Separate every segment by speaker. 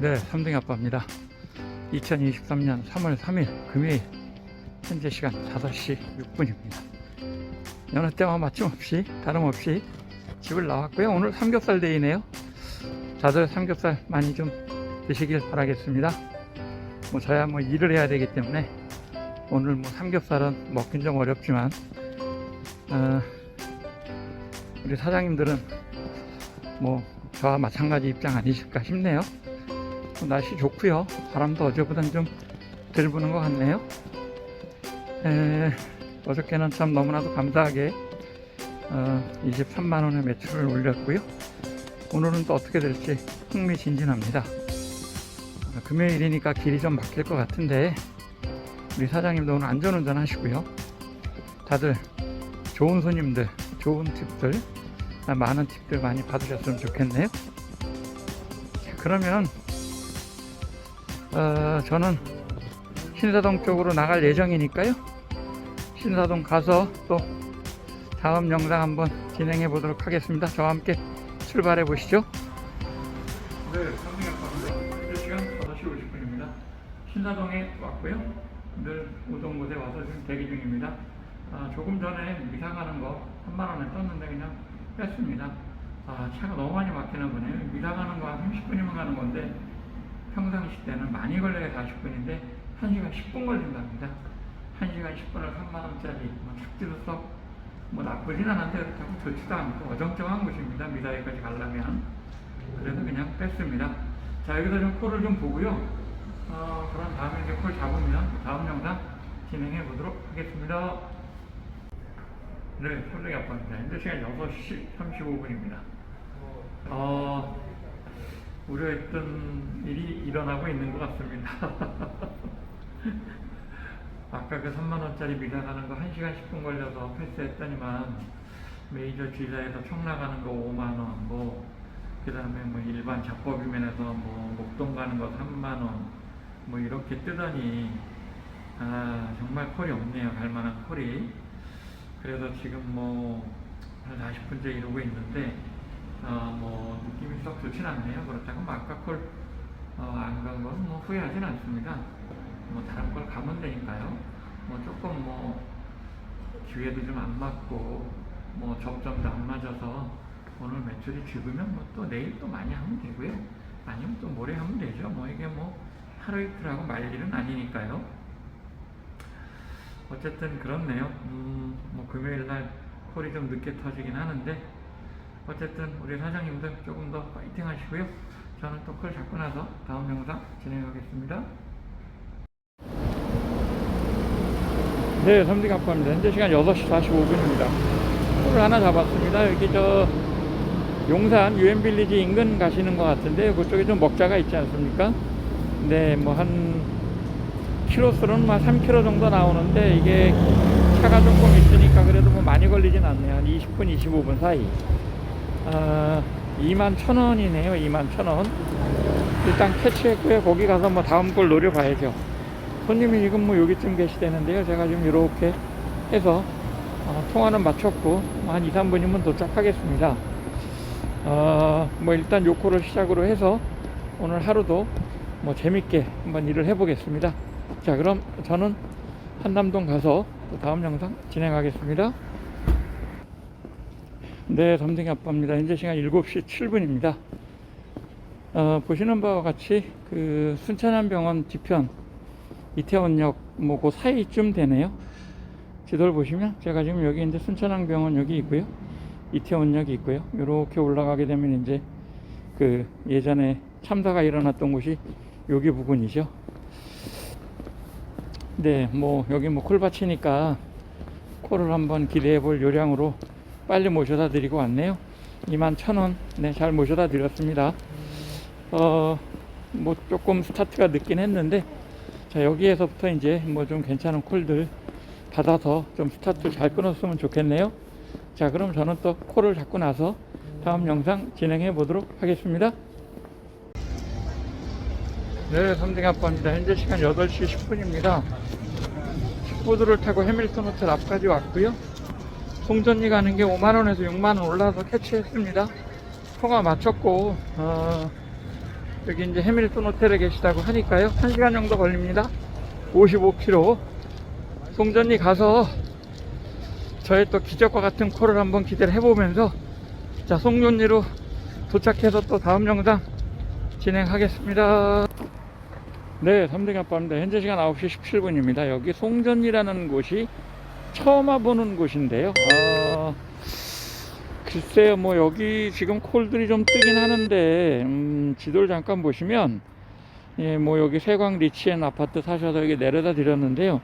Speaker 1: 네, 3등 아빠입니다. 2023년 3월 3일 금요일 현재 시간 5시 6분입니다. 여느 때와 마침없이 다름없이 집을 나왔고요. 오늘 삼겹살 데이네요. 다들 삼겹살 많이 좀 드시길 바라겠습니다. 뭐 저야 뭐 일을 해야 되기 때문에 오늘 뭐 삼겹살은 먹긴 좀 어렵지만 어, 우리 사장님들은 뭐 저와 마찬가지 입장 아니실까 싶네요. 뭐 날씨 좋고요. 바람도 어제보단 좀 덜 부는 것 같네요. 에, 어저께는 참 너무나도 감사하게 어, 23만 원의 매출을 올렸고요. 오늘은 또 어떻게 될지 흥미진진합니다. 어, 금요일이니까 길이 좀 막힐 것 같은데 우리 사장님도 오늘 안전운전 하시고요. 다들 좋은 손님들, 좋은 팁들, 아, 많은 팁들 많이 받으셨으면 좋겠네요. 자, 그러면 어, 저는 신사동 쪽으로 나갈 예정이니까요. 신사동 가서 또 다음 영상 한번 진행해 보도록 하겠습니다. 저와 함께 출발해 보시죠. 네, 선생님 시간 5시 50분입니다. 신사동에 왔고요. 늘 오던 곳에 와서 지금 대기 중입니다. 아, 조금 전에 미사 가는 거 3만 원에 떴는데 그냥 뺐습니다. 아, 차가 너무 많이 막히나 보네요. 미사 가는 거 한 30분이면 가는 건데 평상시 때는 많이 걸려야 40분인데 1시간 10분 걸린답니다. 1시간 10분을 3만원짜리 뭐 탁지도 썩뭐 나쁘진 않은데 그렇다고 좋지도 않고 어정쩡한 곳입니다. 미사일까지 가려면. 그래서 그냥 뺐습니다. 자, 여기서 좀 콜을 좀 보고요. 어, 그런 다음에 이제 콜 잡으면 다음 영상 진행해 보도록 하겠습니다. 네, 솔직히 아빠입니다. 현재 시간 6시 35분입니다. 어, 우려했던 일이 일어나고 있는 것 같습니다. 아까 그 3만원짜리 미사 가는 거 1시간 10분 걸려서 패스했더니만 메이저 G사에서 총 나가는 거 5만원, 뭐, 그 다음에 뭐 일반 잡법이면에서 뭐 목동 가는 거 3만원, 뭐 이렇게 뜨더니, 아, 정말 콜이 없네요. 갈 만한 콜이. 그래서 지금 뭐, 한 40분째 이러고 있는데, 썩 좋진 않네요. 그렇다고 뭐 아까 콜, 어, 안간 건 뭐 후회하진 않습니다. 뭐 다른 걸 가면 되니까요. 뭐 조금 뭐, 기회도 좀 안 맞고, 뭐 접점도 안 맞아서 오늘 매출이 죽으면 뭐 또 내일 또 많이 하면 되고요. 아니면 또 모레 하면 되죠. 뭐 이게 뭐 하루 이틀 하고 말 일은 아니니까요. 어쨌든 그렇네요. 음, 뭐 금요일 날 콜이 좀 늦게 터지긴 하는데 어쨌든 우리 사장님들 조금 더 파이팅 하시고요. 저는 또콜 잡고 나서 다음 영상 진행하겠습니다. 네, 삼직 아빠입니다. 현재 시간 6시 45분입니다. 콜을 하나 잡았습니다. 여기 저 용산 유엔빌리지 인근 가시는 것 같은데 그쪽에 좀 먹자가 있지 않습니까? 네, 뭐 한 키로수는 막 3km 정도 나오는데 이게 차가 조금 있으니까 그래도 뭐 많이 걸리진 않네요. 한 20분, 25분 사이. 아, 2만 1천 원이네요. 2만 1천 원. 일단 캐치했고요. 거기 가서 뭐 다음 걸 노려봐야죠. 손님이 지금 뭐 여기쯤 계시대는데요. 제가 지금 이렇게 해서 어, 통화는 마쳤고 뭐한 2, 3분이면 도착하겠습니다. 어, 뭐 일단 요코를 시작으로 해서 오늘 하루도 뭐 재밌게 한번 일을 해보겠습니다. 자, 그럼 저는 한남동 가서 또 다음 영상 진행하겠습니다. 네, 담등이 아빠입니다. 현재 시간 7시 7분입니다. 어, 보시는 바와 같이 그 순천안병원 뒤편 이태원역 뭐 그 사이쯤 되네요. 지도를 보시면 제가 지금 여기 이제 순천항병원 여기 있고요. 이태원역이 있고요. 이렇게 올라가게 되면 이제 그 예전에 참사가 일어났던 곳이 여기 부근이죠. 네, 뭐 여기 뭐 콜밭이니까 콜을 한번 기대해 볼 요량으로 빨리 모셔다 드리고 왔네요. 2만 천 원, 네, 잘 모셔다 드렸습니다. 어, 뭐 조금 스타트가 늦긴 했는데, 자, 여기에서부터 이제 뭐 좀 괜찮은 콜들 받아서 좀 스타트 잘 끊었으면 좋겠네요. 자, 그럼 저는 또 콜을 잡고 나서 다음 영상 진행해 보도록 하겠습니다. 네, 삼등 아빠입니다. 현재 시간 8시 10분입니다. 킥보드를 타고 해밀턴 호텔 앞까지 왔고요. 송전리 가는 게 5만원에서 6만원 올라서 캐치했습니다. 통화 마쳤고, 어, 여기 이제 해밀턴 호텔에 계시다고 하니까요. 1시간 정도 걸립니다. 55km. 송전리 가서 저의 또 기적과 같은 콜을 한번 기대를 해보면서 자, 송전리로 도착해서 또 다음 영상 진행하겠습니다. 네, 3등 아빠입니다. 현재 시간 9시 17분입니다. 여기 송전이라는 곳이 처음 와보는 곳인데요. 아, 글쎄요, 뭐 여기 지금 콜들이 좀 뜨긴 하는데, 음, 지도를 잠깐 보시면, 예, 뭐 여기 세광 리치엔 아파트 사셔서 여기 내려다 드렸는데요.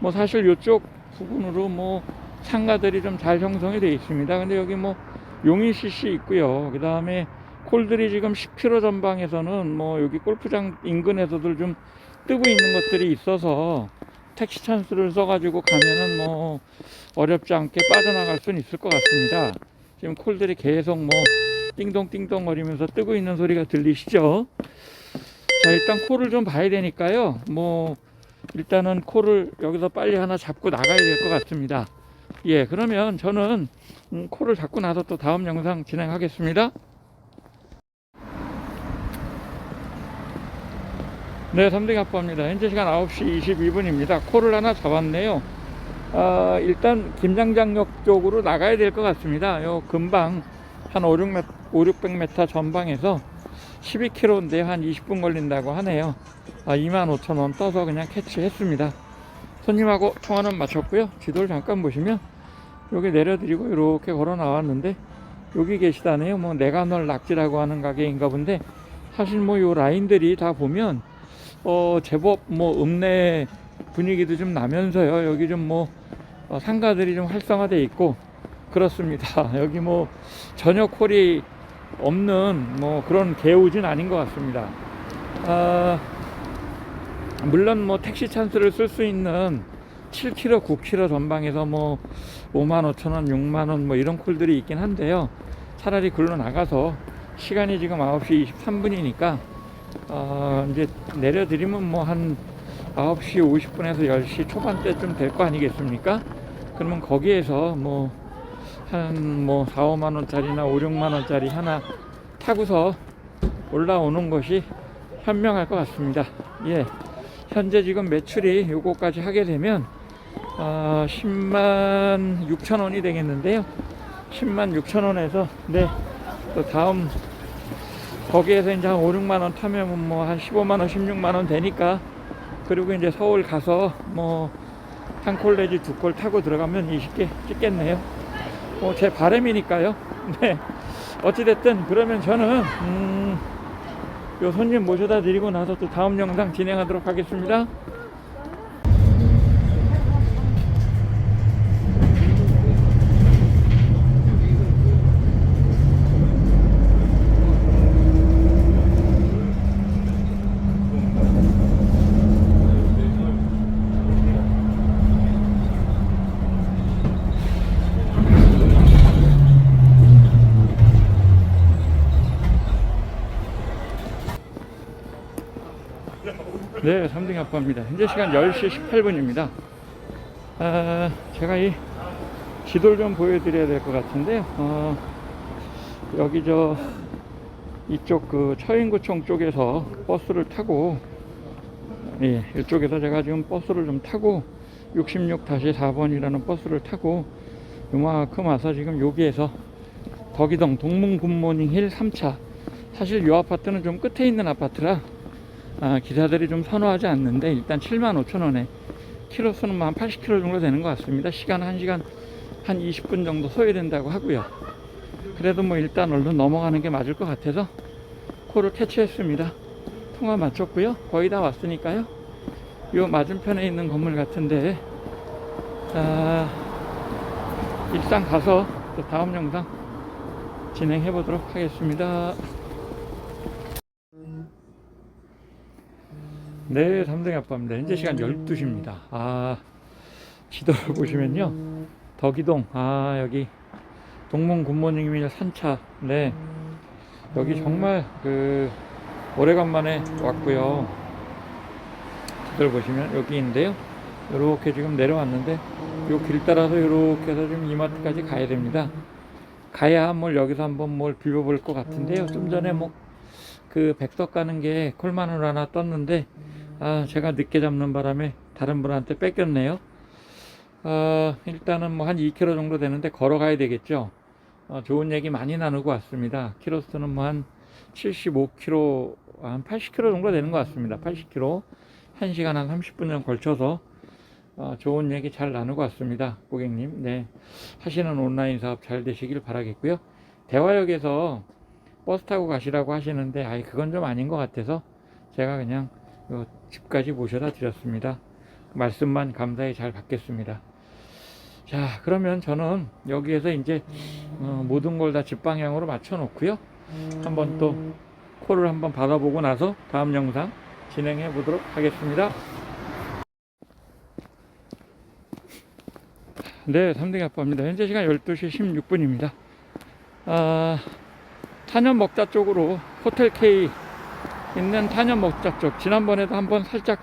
Speaker 1: 뭐 사실 이쪽 부분으로 뭐 상가들이 좀 잘 형성이 되어 있습니다. 근데 여기 뭐 용인 CC 있고요. 그 다음에 콜들이 지금 10km 전방에서는 뭐 여기 골프장 인근에서도 좀 뜨고 있는 것들이 있어서 택시 찬스를 써가지고 가면은 뭐 어렵지 않게 빠져나갈 수는 있을 것 같습니다. 지금 콜들이 계속 뭐 띵동띵동 거리면서 뜨고 있는 소리가 들리시죠? 자 일단 콜을 좀 봐야 되니까요. 뭐 일단은 콜을 여기서 빨리 하나 잡고 나가야 될 것 같습니다. 예 그러면 저는 음, 콜을 잡고 나서 또 다음 영상 진행하겠습니다. 네, 3등 아빠입니다. 현재 시간 9시 22분입니다. 콜을 하나 잡았네요. 아, 일단 김장장역 쪽으로 나가야 될 것 같습니다. 요 금방 한 5, 6m, 5 600m 전방에서 12km인데 한 20분 걸린다고 하네요. 아, 25,000원 떠서 그냥 캐치했습니다. 손님하고 통화는 마쳤고요. 지도를 잠깐 보시면 여기 내려드리고 이렇게 걸어 나왔는데 여기 계시다네요. 뭐 내가 널 낙지라고 하는 가게인가 본데 사실 뭐 요 라인들이 다 보면 어 제법 뭐 읍내 분위기도 좀 나면서요. 여기 좀 뭐 상가들이 좀 활성화돼 있고 그렇습니다. 여기 뭐 전혀 콜이 없는 뭐 그런 개우진 아닌 것 같습니다. 아, 물론 뭐 택시 찬스를 쓸 수 있는 7km, 9km 전방에서 뭐 5만 5천 원, 6만 원 뭐 이런 콜들이 있긴 한데요. 차라리 글로 나가서 시간이 지금 9시 23분이니까 어, 이제 내려드리면 뭐 한 9시 50분에서 10시 초반대쯤 될 거 아니겠습니까? 그러면 거기에서 뭐 한 뭐 4, 5만 원짜리나 5, 6만 원짜리 하나 타고서 올라오는 것이 현명할 것 같습니다. 예. 현재 지금 매출이 요거까지 하게 되면 아, 10만 6천 원이 되겠는데요. 10만 6천 원에서 네. 또 다음 거기에서 이제 한 5, 6만 원 타면 뭐 한 15만 원, 16만 원 되니까 그리고 이제 서울 가서 뭐 한 콜 내지 두 콜 타고 들어가면 20개 찍겠네요. 뭐 제 바람이니까요. 네. 어찌됐든 그러면 저는 음, 요 손님 모셔다 드리고 나서 또 다음 영상 진행하도록 하겠습니다. 네, 3등 아빠입니다. 현재 시간 10시 18분입니다. 아, 제가 이 지도를 좀 보여드려야 될 것 같은데요. 어, 여기 저 이쪽 그 처인구청 쪽에서 버스를 타고 예, 이쪽에서 제가 지금 버스를 좀 타고 66-4번이라는 버스를 타고 요만큼 와서 지금 여기에서 덕이동 동문굿모닝 힐 3차 사실 이 아파트는 좀 끝에 있는 아파트라 아, 기사들이 좀 선호하지 않는데 일단 7만 5천 원에 키로수는 뭐한 80km 정도 되는 것 같습니다. 시간 1시간 한 20분 정도 소요된다고 하고요. 그래도 뭐 일단 얼른 넘어가는 게 맞을 것 같아서 코를 캐치했습니다. 통화 마쳤고요. 거의 다 왔으니까요. 요 맞은편에 있는 건물 같은데 아, 일산 가서 또 다음 영상 진행해 보도록 하겠습니다. 네, 3등 아빠입니다. 현재 시간 12시입니다. 아, 지도를 보시면요. 덕이동, 아, 여기 동문 굿모닝밀 산차. 네. 여기 정말 그 오래간만에 왔고요. 지도를 보시면 여기인데요. 이렇게 지금 내려왔는데 요 길 따라서 이렇게 해서 지금 이마트까지 가야 됩니다. 가야 뭘 여기서 한번 뭘 비벼볼 것 같은데요. 좀 전에 뭐 그 백석 가는 게 콜만으로 하나 떴는데 아 제가 늦게 잡는 바람에 다른 분한테 뺏겼네요. 어, 일단은 뭐 한 2km 정도 되는데 걸어가야 되겠죠. 어, 좋은 얘기 많이 나누고 왔습니다. 키로수는 뭐 한 75km, 한 80km 정도 되는 것 같습니다. 80km. 1시간 한 30분 정도 걸쳐서 어, 좋은 얘기 잘 나누고 왔습니다. 고객님. 네. 하시는 온라인 사업 잘 되시길 바라겠고요. 대화역에서 버스 타고 가시라고 하시는데, 아이, 그건 좀 아닌 것 같아서 제가 그냥 요 집까지 모셔다 드렸습니다. 말씀만 감사히 잘 받겠습니다. 자, 그러면 저는 여기에서 이제 어, 모든 걸 다 집 방향으로 맞춰 놓고요. 한번 또 콜을 한번 받아보고 나서 다음 영상 진행해 보도록 하겠습니다. 네, 3등이 아빠입니다. 현재 시간 12시 16분입니다. 아, 탄현 먹자 쪽으로 호텔 K 있는 탄현 먹자 쪽 지난번에도 한번 살짝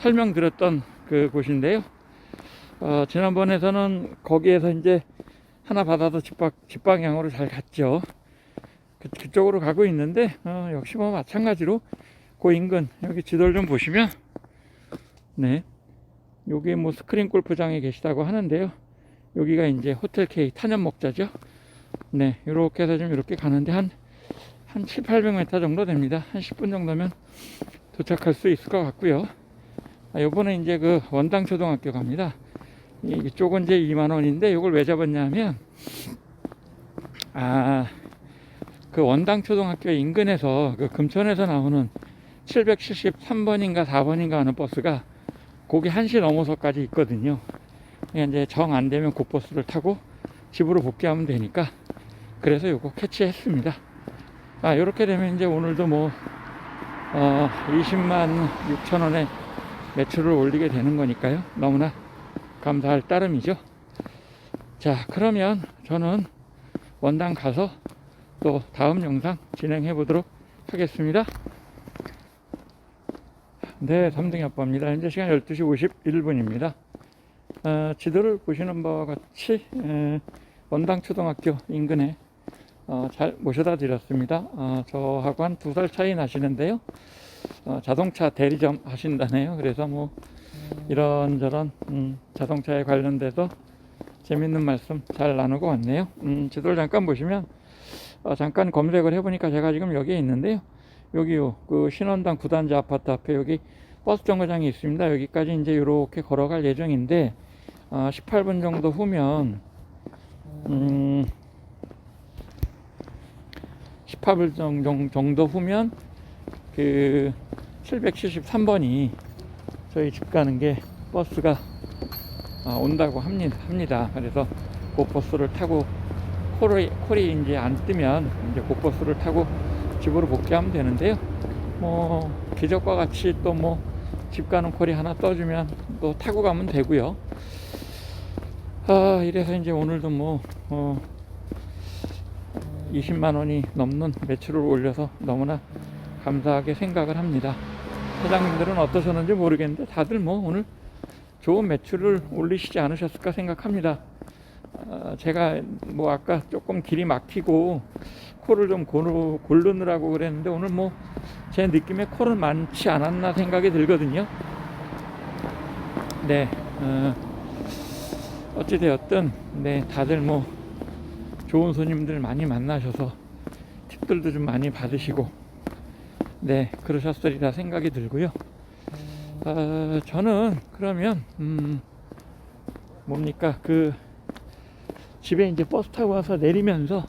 Speaker 1: 설명드렸던 그 곳인데요. 어, 지난번에서는 거기에서 이제 하나 받아서 집방, 집방향으로 잘 갔죠. 그, 그쪽으로 가고 있는데 어, 역시 뭐 마찬가지로 그 인근 여기 지도를 좀 보시면 네 여기 뭐 스크린 골프장에 계시다고 하는데요. 여기가 이제 호텔 K 탄현 먹자죠. 네 이렇게 해서 좀 이렇게 가는데 한 한 7, 800m 정도 됩니다. 한 10분 정도면 도착할 수 있을 것 같고요. 아, 요번에 이제 그 원당 초등학교 갑니다. 이- 이쪽은 이제 2만 원인데 이걸 왜 잡았냐면 아 그 원당 초등학교 인근에서 그 금천에서 나오는 773번인가 4번인가 하는 버스가 거기 1시 넘어서까지 있거든요. 이제 정 안 되면 그 버스를 타고 집으로 복귀하면 되니까 그래서 요거 캐치했습니다. 아 이렇게 되면 이제 오늘도 뭐 어, 20만 6천 원의 매출을 올리게 되는 거니까요. 너무나 감사할 따름이죠. 자, 그러면 저는 원당 가서 또 다음 영상 진행해 보도록 하겠습니다. 네, 3등 아빠입니다. 현재 시간 12시 51분입니다. 어, 지도를 보시는 바와 같이 에, 원당 초등학교 인근에 어, 잘 모셔다 드렸습니다. 어, 저하고 한 두 살 차이 나시는데요. 어, 자동차 대리점 하신다네요. 그래서 뭐 이런저런 음, 자동차에 관련돼서 재밌는 말씀 잘 나누고 왔네요. 음, 지도를 잠깐 보시면 어, 잠깐 검색을 해보니까 제가 지금 여기에 있는데요. 여기요, 그 신원당 구단자 아파트 앞에 여기 버스 정거장이 있습니다. 여기까지 이제 이렇게 걸어갈 예정인데 어, 18분 정도 후면 음, 18분 정도, 후면 그 773번이 저희 집 가는 게 버스가 아, 온다고 합니다. 합니다. 그래서 그 버스를 타고 콜이, 콜이 이제 안 뜨면 이제 그 버스를 타고 집으로 복귀하면 되는데요. 뭐 기적과 같이 또 뭐 집 가는 콜이 하나 떠주면 또 타고 가면 되고요. 아 이래서 이제 오늘도 뭐 어, 20만 원이 넘는 매출을 올려서 너무나 감사하게 생각을 합니다. 사장님들은 어떠셨는지 모르겠는데 다들 뭐 오늘 좋은 매출을 올리시지 않으셨을까 생각합니다. 아, 제가 뭐 아까 조금 길이 막히고 코를 좀 고르, 고르느라고 그랬는데 오늘 뭐 제 느낌에 코는 많지 않았나 생각이 들거든요. 네, 어, 어찌되었든 네 다들 뭐 좋은 손님들 많이 만나셔서 팁들도 좀 많이 받으시고 네 그러셨으리라 생각이 들고요. 어, 저는 그러면 음, 뭡니까 그 집에 이제 버스 타고 와서 내리면서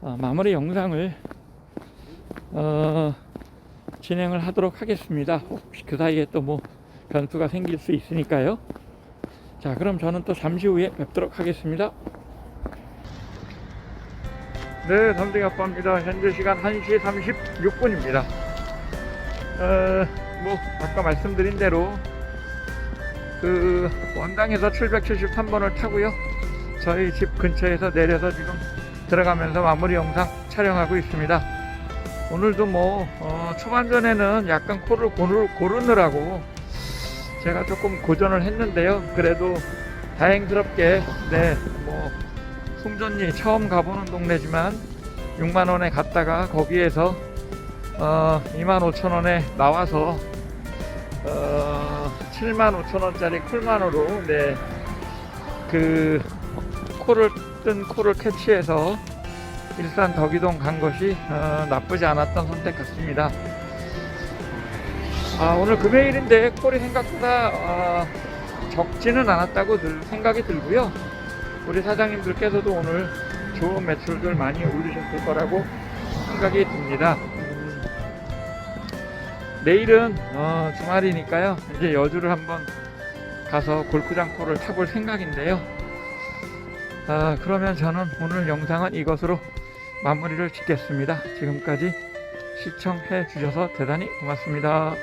Speaker 1: 어, 마무리 영상을 어, 진행을 하도록 하겠습니다. 혹시 그 사이에 또 뭐 변수가 생길 수 있으니까요. 자, 그럼 저는 또 잠시 후에 뵙도록 하겠습니다. 네, 삼등 아빠입니다. 현재 시간 1시 36분입니다. 어, 뭐 아까 말씀드린 대로 그 원당에서 773번을 타고요. 저희 집 근처에서 내려서 지금 들어가면서 마무리 영상 촬영하고 있습니다. 오늘도 뭐 어, 초반전에는 약간 코를 고르, 고르느라고 제가 조금 고전을 했는데요. 그래도 다행스럽게 네 뭐 송전리 처음 가보는 동네지만 6만 원에 갔다가 거기에서 어, 25,000원에 나와서 어, 75,000원짜리 쿨만으로 네, 그 코를 뜬 코를 캐치해서 일산 덕이동 간 것이 어, 나쁘지 않았던 선택 같습니다. 아, 오늘 금요일인데 콜이 생각보다 어, 적지는 않았다고 늘 생각이 들고요. 우리 사장님들께서도 오늘 좋은 매출들 많이 올리셨을 거라고 생각이 듭니다. 음, 내일은 어, 주말이니까요. 이제 여주를 한번 가서 골프장 코를 타볼 생각인데요. 아, 그러면 저는 오늘 영상은 이것으로 마무리를 짓겠습니다. 지금까지 시청해 주셔서 대단히 고맙습니다.